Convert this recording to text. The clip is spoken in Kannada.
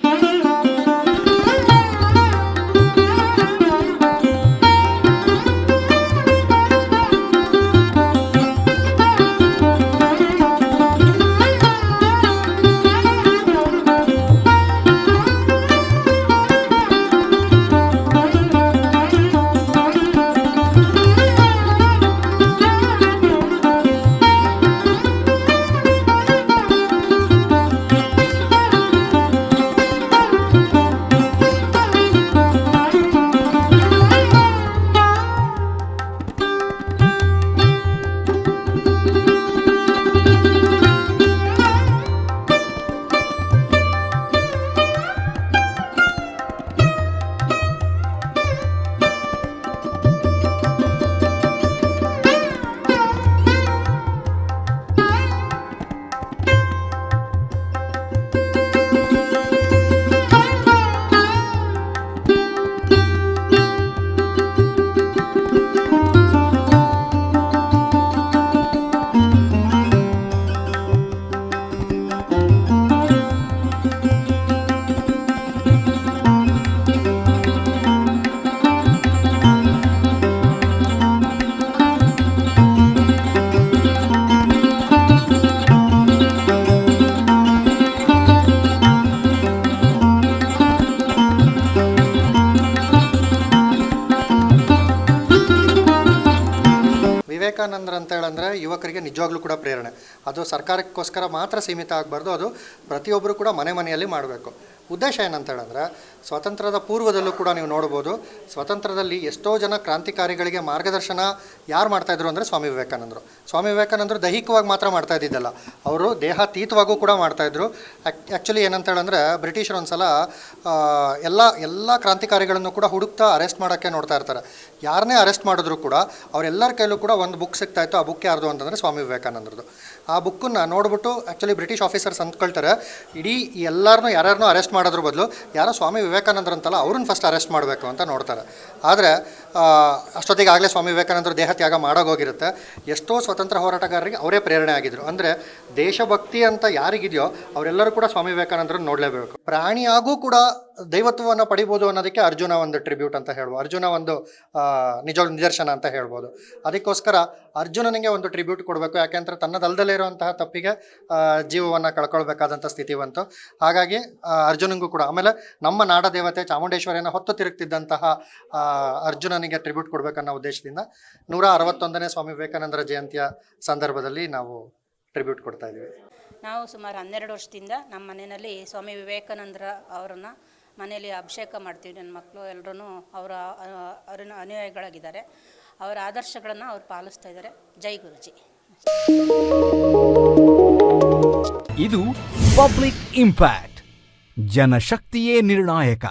Thank you. ವಿವೇಕಾನಂದ್ರ ಅಂತ ಹೇಳಂದ್ರೆ ಯುವಕರಿಗೆ ನಿಜವಾಗ್ಲೂ ಕೂಡ ಪ್ರೇರಣೆ. ಅದು ಸರ್ಕಾರಕ್ಕೋಸ್ಕರ ಮಾತ್ರ ಸೀಮಿತ ಆಗಬಾರ್ದು. ಅದು ಪ್ರತಿಯೊಬ್ಬರು ಕೂಡ ಮನೆ ಮನೆಯಲ್ಲಿ ಮಾಡಬೇಕು. ಉದ್ದೇಶ ಏನಂತ ಹೇಳಿದ್ರೆ, ಸ್ವಾತಂತ್ರ್ಯದ ಪೂರ್ವದಲ್ಲೂ ಕೂಡ ನೀವು ನೋಡ್ಬೋದು, ಸ್ವಾತಂತ್ರ್ಯದಲ್ಲಿ ಎಷ್ಟೋ ಜನ ಕ್ರಾಂತಿಕಾರಿಗಳಿಗೆ ಮಾರ್ಗದರ್ಶನ ಯಾರು ಮಾಡ್ತಾಯಿದ್ರು ಅಂದರೆ ಸ್ವಾಮಿ ವಿವೇಕಾನಂದರು. ಸ್ವಾಮಿ ವಿವೇಕಾನಂದರು ದೈಹಿಕವಾಗಿ ಮಾತ್ರ ಮಾಡ್ತಾ ಇದ್ದಿದ್ದಲ್ಲ. ಅವರು ದೇಹಾತೀತವಾಗೂ ಕೂಡ ಮಾಡ್ತಾಯಿದ್ರು ಆ್ಯಕ್ಚುಲಿ ಏನಂತ ಹೇಳಂದ್ರೆ, ಬ್ರಿಟಿಷರು ಒಂದ್ಸಲ ಸಲ ಎಲ್ಲ ಎಲ್ಲ ಕ್ರಾಂತಿಕಾರಿಗಳನ್ನು ಕೂಡ ಹುಡುಕ್ತಾ ಅರೆಸ್ಟ್ ಮಾಡೋಕ್ಕೆ ನೋಡ್ತಾ ಇರ್ತಾರೆ. ಯಾರನ್ನೇ ಅರೆಸ್ಟ್ ಮಾಡಿದ್ರು ಕೂಡ ಅವರೆಲ್ಲರ ಕೈಲೂ ಕೂಡ ಒಂದು ಬುಕ್ ಸಿಗ್ತಾ ಇತ್ತು, ಆ ಬುಕ್ ಯಾರ್ದು ಅಂತಂದರೆ ಸ್ವಾಮಿ ವಿವೇಕಾನಂದರದು ಆ ಬುಕ್ಕನ್ನು ನೋಡ್ಬಿಟ್ಟು ಆ್ಯಕ್ಚುಲಿ ಬ್ರಿಟಿಷ್ ಆಫೀಸರ್ಸ್ ಅಂದ್ಕೊಳ್ತಾರೆ, ಇಡೀ ಎಲ್ಲರನ್ನೂ ಯಾರ್ಯಾರನ್ನೂ ಅರೆಸ್ಟ್ ಮಾಡೋದ್ರ ಬದಲು ಯಾರೋ ಸ್ವಾಮಿ ವಿವೇಕಾನಂದ್ರ ಅಂತಲ್ಲ ಅವ್ರನ್ನ ಫಸ್ಟ್ ಅರೆಸ್ಟ್ ಮಾಡಬೇಕು ಅಂತ ನೋಡ್ತಾರೆ. ಆದರೆ ಅಷ್ಟೊತ್ತಿಗೆ ಆಗಲೇ ಸ್ವಾಮಿ ವಿವೇಕಾನಂದರು ದೇಹ ತ್ಯಾಗ ಮಾಡೋಗೋಗಿರುತ್ತೆ ಎಷ್ಟೋ ಸ್ವತಂತ್ರ ಹೋರಾಟಗಾರರಿಗೆ ಅವರೇ ಪ್ರೇರಣೆ ಆಗಿದ್ರು. ಅಂದರೆ ದೇಶಭಕ್ತಿ ಅಂತ ಯಾರಿಗಿದೆಯೋ ಅವರೆಲ್ಲರೂ ಕೂಡ ಸ್ವಾಮಿ ವಿವೇಕಾನಂದರನ್ನು ನೋಡಲೇಬೇಕು. ಪ್ರಾಣಿಯಾಗೂ ಕೂಡ ದೈವತ್ವವನ್ನು ಪಡಿಬೋದು ಅನ್ನೋದಕ್ಕೆ ಅರ್ಜುನ ಒಂದು ಟ್ರಿಬ್ಯೂಟ್ ಅಂತ ಹೇಳ್ಬೋದು. ಅರ್ಜುನ ಒಂದು ನಿಜ ನಿದರ್ಶನ ಅಂತ ಹೇಳ್ಬೋದು. ಅದಕ್ಕೋಸ್ಕರ ಅರ್ಜುನನಿಗೆ ಒಂದು ಟ್ರಿಬ್ಯೂಟ್ ಕೊಡಬೇಕು. ತನ್ನ ತನ್ನದಲ್ದಲೇ ಇರುವಂತಹ ತಪ್ಪಿಗೆ ಜೀವವನ್ನು ಕಳ್ಕೊಳ್ಬೇಕಾದಂಥ ಸ್ಥಿತಿ ಬಂತು. ಹಾಗಾಗಿ ಆ, ಅರ್ಜುನನಿಗೂ ಕೂಡ. ಆಮೇಲೆ ನಮ್ಮ ನಾಡ ದೇವತೆ ಚಾಮುಂಡೇಶ್ವರಿಯನ್ನು ಹೊತ್ತು ತಿರುಗ್ತಿದ್ದಂತಹ ಅರ್ಜುನನಿಗೆ ಟ್ರಿಬ್ಯೂಟ್ ಕೊಡಬೇಕನ್ನೋ ಉದ್ದೇಶದಿಂದ ನೂರ ಅರವತ್ತೊಂದನೇ ಸ್ವಾಮಿ ವಿವೇಕಾನಂದರ ಜಯಂತಿಯ ಸಂದರ್ಭದಲ್ಲಿ ನಾವು ಟ್ರಿಬ್ಯೂಟ್ ಕೊಡ್ತಾ ಇದ್ದೀವಿ. ನಾವು ಸುಮಾರು ಹನ್ನೆರಡು ವರ್ಷದಿಂದ ನಮ್ಮ ಮನೆಯಲ್ಲಿ ಸ್ವಾಮಿ ವಿವೇಕಾನಂದರ ಅವರನ್ನು ಮನೆಯಲ್ಲಿ ಅಭಿಷೇಕ ಮಾಡ್ತೀವಿ. ನನ್ನ ಮಕ್ಕಳು ಎಲ್ಲರೂ ಅವರ ಅವರ ಅನುಯಾಯಿಗಳಾಗಿದ್ದಾರೆ. ಅವರ ಆದರ್ಶಗಳನ್ನು ಅವ್ರು ಪಾಲಿಸ್ತಾ ಇದ್ದಾರೆ. ಜೈ ಗುರುಜಿ. ಇದು ಪಬ್ಲಿಕ್ ಇಂಪ್ಯಾಕ್ಟ್. ಜನಶಕ್ತಿಯೇ ನಿರ್ಣಾಯಕ